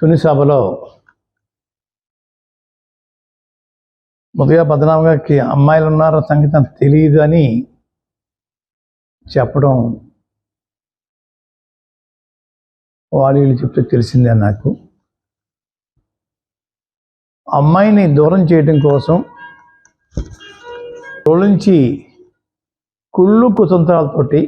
తుని సభలో ముందుగా పద్మనాభ గారికి అమ్మాయిలు ఉన్నారో సంగీతం తెలియదు అని చెప్పడం వాళ్ళు వీళ్ళు చెప్తే తెలిసిందే నాకు. అమ్మాయిని దూరం చేయడం కోసం రోజు నుంచి కుళ్ళు కుతంత్రాలతోటి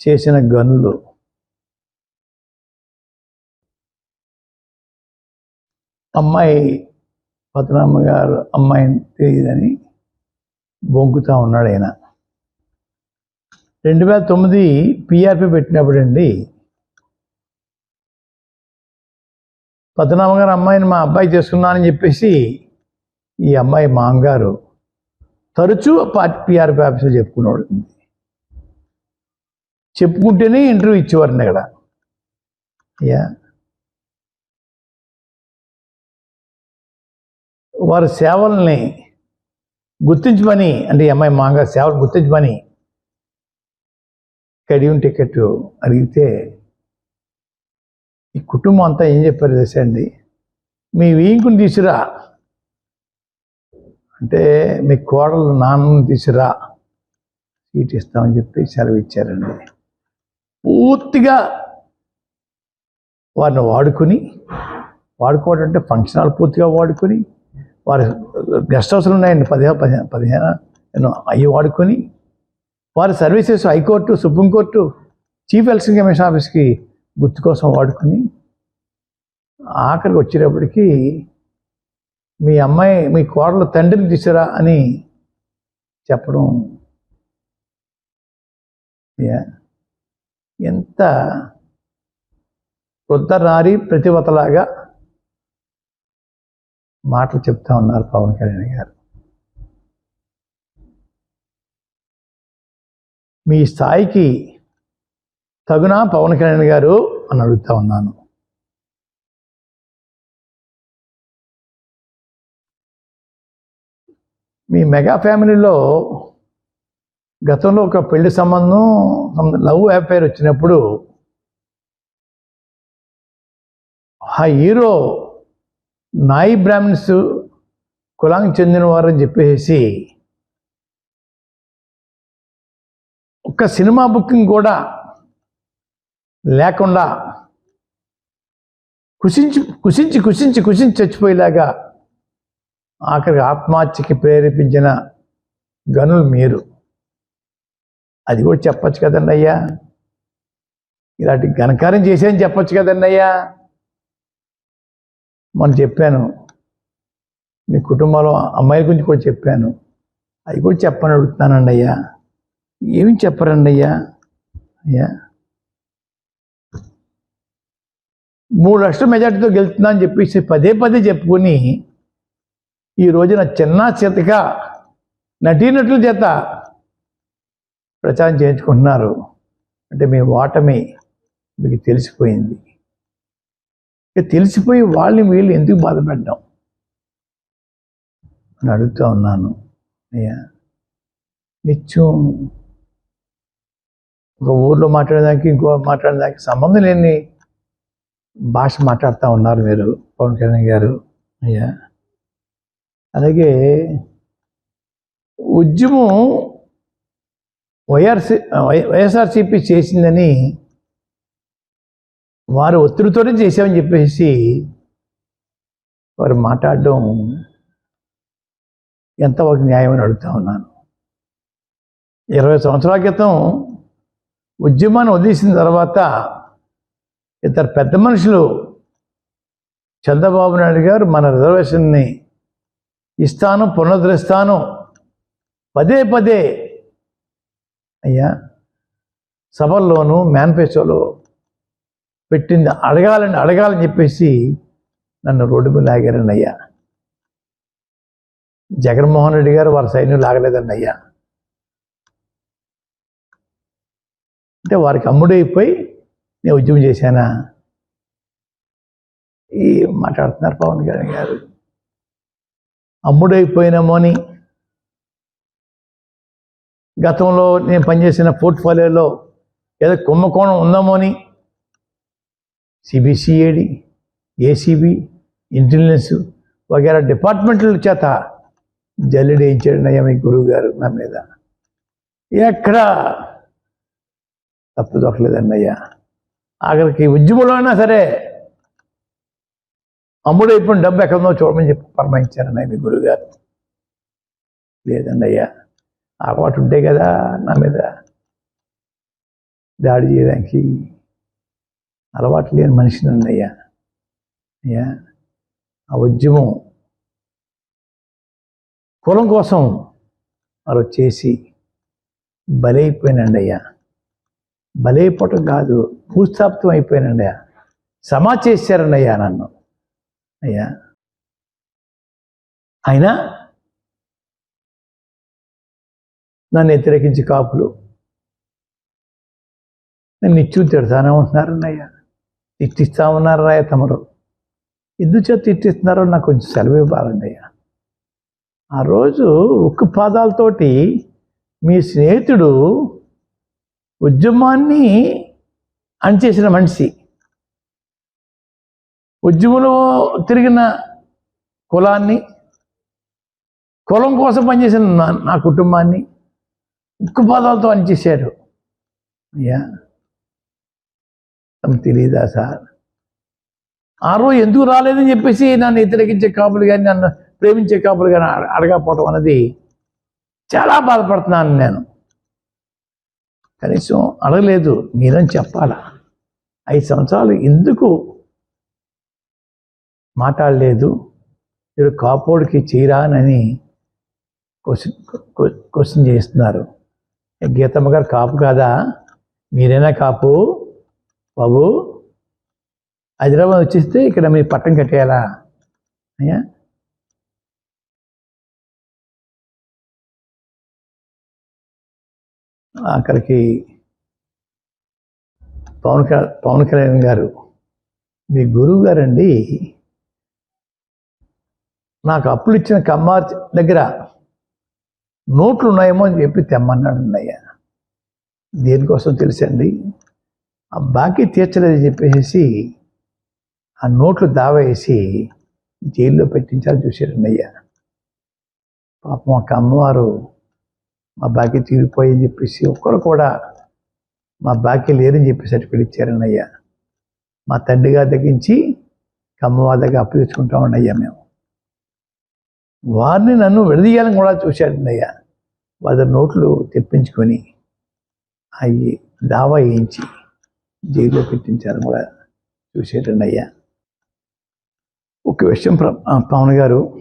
చేసిన గనులు. అమ్మాయి పద్మనాభ గారు అమ్మాయిని తెలియదని బొంకుతా ఉన్నాడు ఆయన. రెండు వేల తొమ్మిది పిఆర్పి పెట్టినప్పుడండి పద్మనాభ గారు అమ్మాయిని మా అబ్బాయి చేసుకున్నానని చెప్పేసి ఈ అమ్మాయి మామగారు తరచూ పార్టీ పిఆర్పి ఆఫీసులో చెప్పుకున్నాడు చెప్పుకుంటేనే ఇంటర్వ్యూ ఇచ్చేవారండి అక్కడ. యా. వారి సేవల్ని గుర్తించమని అంటే ఎంఐ అమ్మాయి సేవలు గుర్తించమని కడియం టికెట్ అడిగితే ఈ కుటుంబం అంతా ఏం చెప్పారు తెలుసా అండి? మీ వీంకుని తీసిరా. అంటే మీ కోడలు నాన్నని తీసిరా. సీట్ ఇస్తామని చెప్పి సెలవు ఇచ్చారండి. పూర్తిగా వారిని వాడుకొని వాడుకోవడం అంటే ఫంక్షన్ హాల్ పూర్తిగా వాడుకొని వారి గెస్ట్ హౌస్లు ఉన్నాయండి. పదిహేను పదిహేను పదిహేను నేను అవి వాడుకొని వారి services high court supreme court chief election commission ఆఫీస్కి గుర్తు కోసం వాడుకొని ఆఖరికి వచ్చేటప్పటికి మీ అమ్మాయి మీ కోడలు తండ్రిని తీసారా అని చెప్పడం ఎంత వృద్ధ నారి ప్రతివతలాగా మాటలు చెప్తా ఉన్నారు పవన్ కళ్యాణ్ గారు. మీ స్థాయికి తగునా పవన్ కళ్యాణ్ గారు అని అడుగుతా ఉన్నాను. మీ మెగా ఫ్యామిలీలో గతంలో ఒక పెళ్ళి సంబంధం లవ్ అఫైర్ వచ్చినప్పుడు ఆ హీరో నాయి బ్రాహ్మిన్స్ కులానికి చెందినవారని చెప్పేసి ఒక్క సినిమా బుకింగ్ కూడా లేకుండా కుషించి కుషించి కుషించి కుషించి చచ్చిపోయేలాగా ఆఖరికి ఆత్మహత్యకి ప్రేరేపించిన గనులు మీరు. అది కూడా చెప్పచ్చు కదండి అయ్యా ఇలాంటి ఘనకార్యం చేసేయని చెప్పచ్చు కదండి అయ్యా మనం చెప్పాను. మీ కుటుంబంలో అమ్మాయిల గురించి కూడా చెప్పాను. అది కూడా చెప్పని అడుగుతున్నానండి అయ్యా. ఏమి చెప్పరండి అయ్యా? అయ్యా. మూడు లక్షల మెజార్టీతో గెలుతున్నా అని చెప్పేసి పదే పదే చెప్పుకొని ఈ రోజున చిన్న చేతగా నటీనటుల చేత ప్రచారం చేయించుకుంటున్నారు. అంటే మీ ఓటమి మీకు తెలిసిపోయింది. ఇక తెలిసిపోయి వాళ్ళని వీళ్ళు ఎందుకు బాధపెట్టాం అని అడుగుతూ ఉన్నాను. అయ్యా నిత్యం ఒక ఊర్లో మాట్లాడేదానికి ఇంకో మాట్లాడేదానికి సంబంధం లేని భాష మాట్లాడుతూ ఉన్నారు మీరు పవన్ కళ్యాణ్ గారు. అయ్యా అలాగే ఉద్యమం వైఆర్సి వై- వైఎస్ఆర్సీపీ చేసిందని వారు ఒత్తిడితోనే చేశామని చెప్పేసి వారు మాట్లాడడం ఎంతవరకు అని అడుగుతా ఉన్నాను. ఇరవై సంవత్సరాల క్రితం ఉద్యమాన్ని వదిలేసిన తర్వాత ఇద్దరు పెద్ద మనుషులు చంద్రబాబు నాయుడు గారు మన రిజర్వేషన్ని ఇస్తాను పునరుద్ధరిస్తాను పదే పదే అయ్యా సభల్లోనూ మేనిఫెస్టోలో పెట్టింది. అడగాలని అడగాలని చెప్పేసి నన్ను రోడ్డు మీద లాగారని అయ్యా. జగన్మోహన్ రెడ్డి గారు వారి సైన్యం లాగలేదండి అయ్యా. అంటే వారికి అమ్ముడైపోయి నేను ఉద్యమం చేశానా? ఈ మాట్లాడుతున్నారు పవన్ కళ్యాణ్ గారు. అమ్ముడైపోయినామో అని గతంలో నేను పనిచేసిన పోర్ట్ఫోలియోలో ఏదో కుంభకోణం ఉందామో అని సిబిసిఐడి ఏసీబీ ఇంటెలిజెన్స్ వగేరా డిపార్ట్మెంట్ల చేత జల్లెడేయించాడు అయ్యా మీ గురువు గారు నా మీద. ఎక్కడ? తప్పు దొరకలేదన్నయ్య ఆఖరికి ఉద్యమంలో అయినా సరే అమ్ముడైపోయిన డబ్బు ఎక్కడో చూడమని చెప్పి పరమాయించారన్నయ్య మీ గురువుగారు. లేదన్నయ్యా ఆ పాటు ఉంటే కదా నా మీద దాడి చేయడానికి అలవాటు లేని మనిషిని అయ్యా అయ్యా ఆ ఉద్యమం కులం కోసం వారు చేసి బలైపోయినండి అయ్యా బలైపోవటం కాదు భూస్థాపితం అయిపోయానండి అయ్యా సమా చేశారండి అయ్యా నన్ను. అయ్యా అయినా నన్ను వ్యతిరేకించి కాపులు. నన్ను ఇచ్చు తిడతానే ఉంటున్నారన్నయ్యా. ఇట్టిస్తా తిట్టిస్తా ఉన్నారు రాయ తమరు. ఎందుచేత తిట్టిస్తున్నారో నాకు కొంచెం సెలవు ఇవ్వాలండి అయ్యా. ఆ రోజు ఉక్కు పాదాలతోటి మీ స్నేహితుడు ఉద్యమాన్ని అణచేసిన మనిషి. ఉద్యమంలో తిరిగిన కులాన్ని కులం కోసం పనిచేసిన నా నా కుటుంబాన్ని ఉక్కు పాదాలతో అణచేశాడు అయ్యా నాకు తెలియదా సార్? ఆ రోజు ఎందుకు రాలేదని చెప్పేసి నన్ను వ్యతిరేకించే కాపులు కానీ నన్ను ప్రేమించే కాపులు కానీ అడగకపోవటం అనేది చాలా బాధపడుతున్నాను నేను. కనీసం అడగలేదు మీరని చెప్పాలా? ఐదు సంవత్సరాలు ఎందుకు మాట్లాడలేదు? మీరు కాపోడికి చీరానని క్వశ్చన్ క్వశ్చన్ చేస్తున్నారు. గీతమ్మ గారు కాపు కాదా? మీరైనా కాపు? బాబు హైదరాబాద్ వచ్చేస్తే ఇక్కడ మీ పట్టం కట్టేయాలా? అయ్యా? అక్కడికి పవన్ కళ్యాణ్ పవన్ కళ్యాణ్ గారు మీ గురువు గారండి. నాకు అప్పులు ఇచ్చిన కమ్మార్ దగ్గర నోట్లు ఉన్నాయేమో అని చెప్పి తెమ్మన్నాడు అయ్యా. దేనికోసం తెలుసండి? ఆ బాకీ తీర్చలేదని చెప్పేసి ఆ నోట్లు దావా వేసి జైల్లో పెట్టించాలని చూశాడు అన్నయ్య. పాపం ఒక అమ్మవారు మా బాకీ తీరిపోయి అని చెప్పేసి ఒక్కరు కూడా మా బాకీ లేరని చెప్పి సర్టిఫికేట్ ఇచ్చారన్నయ్య మా తండ్రి గారి తగ్గించి అమ్మవారి దగ్గర అప్పు తెచ్చుకుంటామన్నయ్యా మేము. వారిని నన్ను విడదీయాలని కూడా చూశాడన్నయ్య వాళ్ళ నోట్లు తెప్పించుకొని అవి దావా వేయించి జైల్లో పెట్టించారు కూడా చూసేటండి అయ్యా. ఒక విషయం పవన్ గారు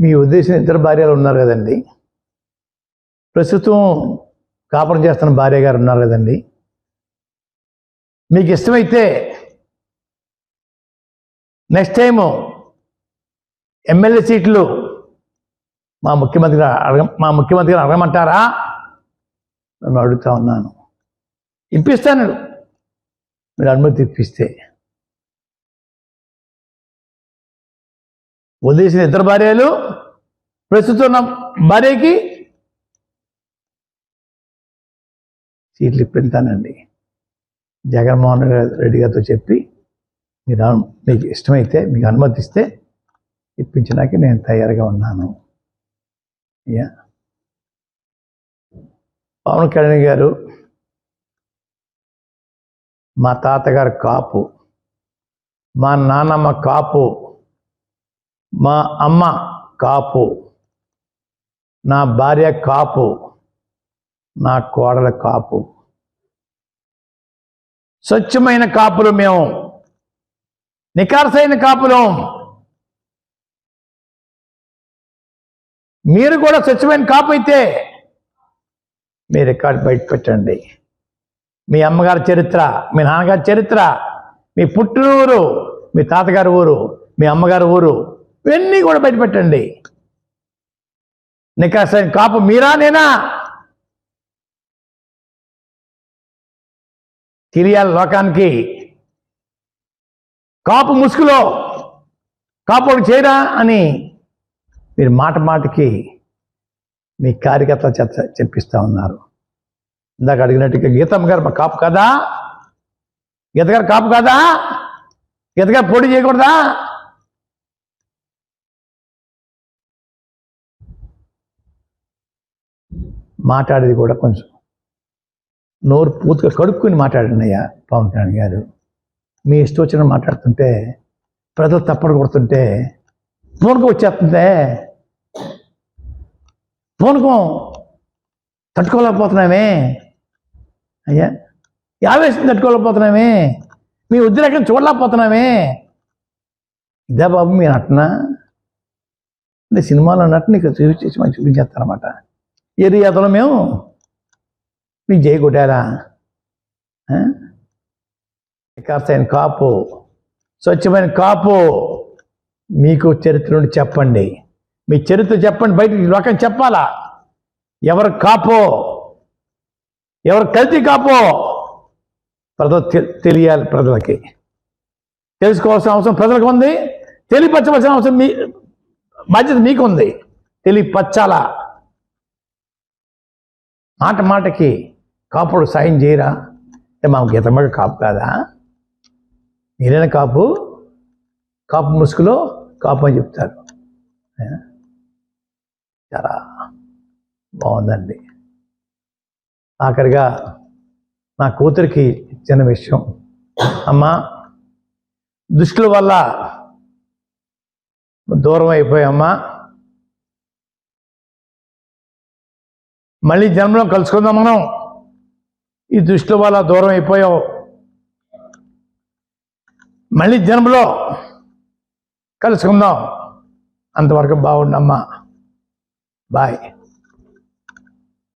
మీ ఉద్దేశం ఇద్దరు భార్యలు ఉన్నారు కదండి. ప్రస్తుతం కాపురం చేస్తున్న భార్య గారు ఉన్నారు కదండి. మీకు ఇష్టమైతే నెక్స్ట్ టైము ఎమ్మెల్యే సీట్లు మా ముఖ్యమంత్రి అడగ మా ముఖ్యమంత్రి గారు అడగమంటారా? నేను అడుగుతా ఉన్నాను. ఇప్పిస్తాను మీరు అనుమతి ఇప్పిస్తే. వదిలేసిన ఇద్దరు భార్యలు ప్రస్తుతం ఉన్న భార్యకి సీట్లు ఇప్పిస్తానండి జగన్మోహన్ రెడ్డి గారితో చెప్పి మీరు మీకు ఇష్టమైతే మీకు అనుమతిస్తే ఇప్పించడానికి నేను తయారుగా ఉన్నాను. యా. పవన్ కళ్యాణ్ గారు మా తాతగారు కాపు మా నాన్నమ్మ కాపు మా అమ్మ కాపు నా భార్య కాపు నా కోడల కాపు. స్వచ్ఛమైన కాపులు మేము నికార్సైన కాపులు. మీరు కూడా స్వచ్ఛమైన కాపు అయితే మీ రికార్డు బయట పెట్టండి. మీ అమ్మగారి చరిత్ర మీ నాన్నగారి చరిత్ర మీ పుట్టినూరు మీ తాతగారి ఊరు మీ అమ్మగారి ఊరు ఇవన్నీ కూడా బయట పెట్టండి నికాసైన కాపు మీరా నేనా? తెలియాలి లోకానికి కాపు ముసుగులో కాపోడు చేయరా అని మీరు మాట మాటకి మీ కార్యకర్తలు చేత చెప్పిస్తా ఉన్నారు. ఇందాక అడిగినట్టుగా గీతమ్మ గారు మా కాపు గీత గారు కాపు కాదా? గీతగారు పోటీ చేయకూడదా? మాట్లాడేది కూడా కొంచెం నోరు పూర్తిగా కడుక్కుని మాట్లాడండి అయ్యా పవన్ కళ్యాణ్ గారు. మీ ఇష్టం వచ్చిన మాట్లాడుతుంటే ప్రజలు తప్పడు కొడుతుంటే పూనకం వచ్చేస్తుంటే పూనకం తట్టుకోలేకపోతున్నామే. అయ్యా? ఈ తట్టుకోలేకపోతున్నామే. మీ ఉద్రేకం చూడలేకపోతున్నామే. ఇదే బాబు మీ అట్నా అంటే సినిమాలో నటన నీకు చూపించేసి మాకు చూపించేస్తారన్నమాట. ఏరియాతలో మేము? మీకు జై కొట్టారా? ఆ? వికాసైన కాపు. స్వచ్ఛమైన కాపు. మీకు చరిత్ర నుండి చెప్పండి. మీ చరిత్ర చెప్పండి. బయట లోకం చెప్పాలా? ఎవరు కాపో? ఎవరు కల్తీ కాపో? ప్రజలు తె- తెలియాలి ప్రజలకి. తెలుసుకోవాల్సిన అవసరం ప్రజలకు ఉంది. తెలియపరచవలసిన అవసరం మీ బాధ్యత మీకుంది. తెలియపరచాలా? మాట మాటకి కాపుడు సాయం చేయరా? మాకు మా గీతమ్మగా కాపు కాదా? నేనైనా కాపు కాపు ముసుగులో కాపు అని చెప్తారు. చాలా బాగుందండి. ఆఖరిగా నా కూతురికి ఇచ్చిన విషయం. అమ్మా దుష్టుల వల్ల దూరం అయిపోయామ్మా మళ్ళీ జన్మలో కలుసుకుందాం మనం. ఈ దుష్టుల వల్ల దూరం అయిపోయావు. మళ్ళీ జన్మలో కలుసుకుందాం. అంతవరకు బాగుండమ్మా. బాయ్.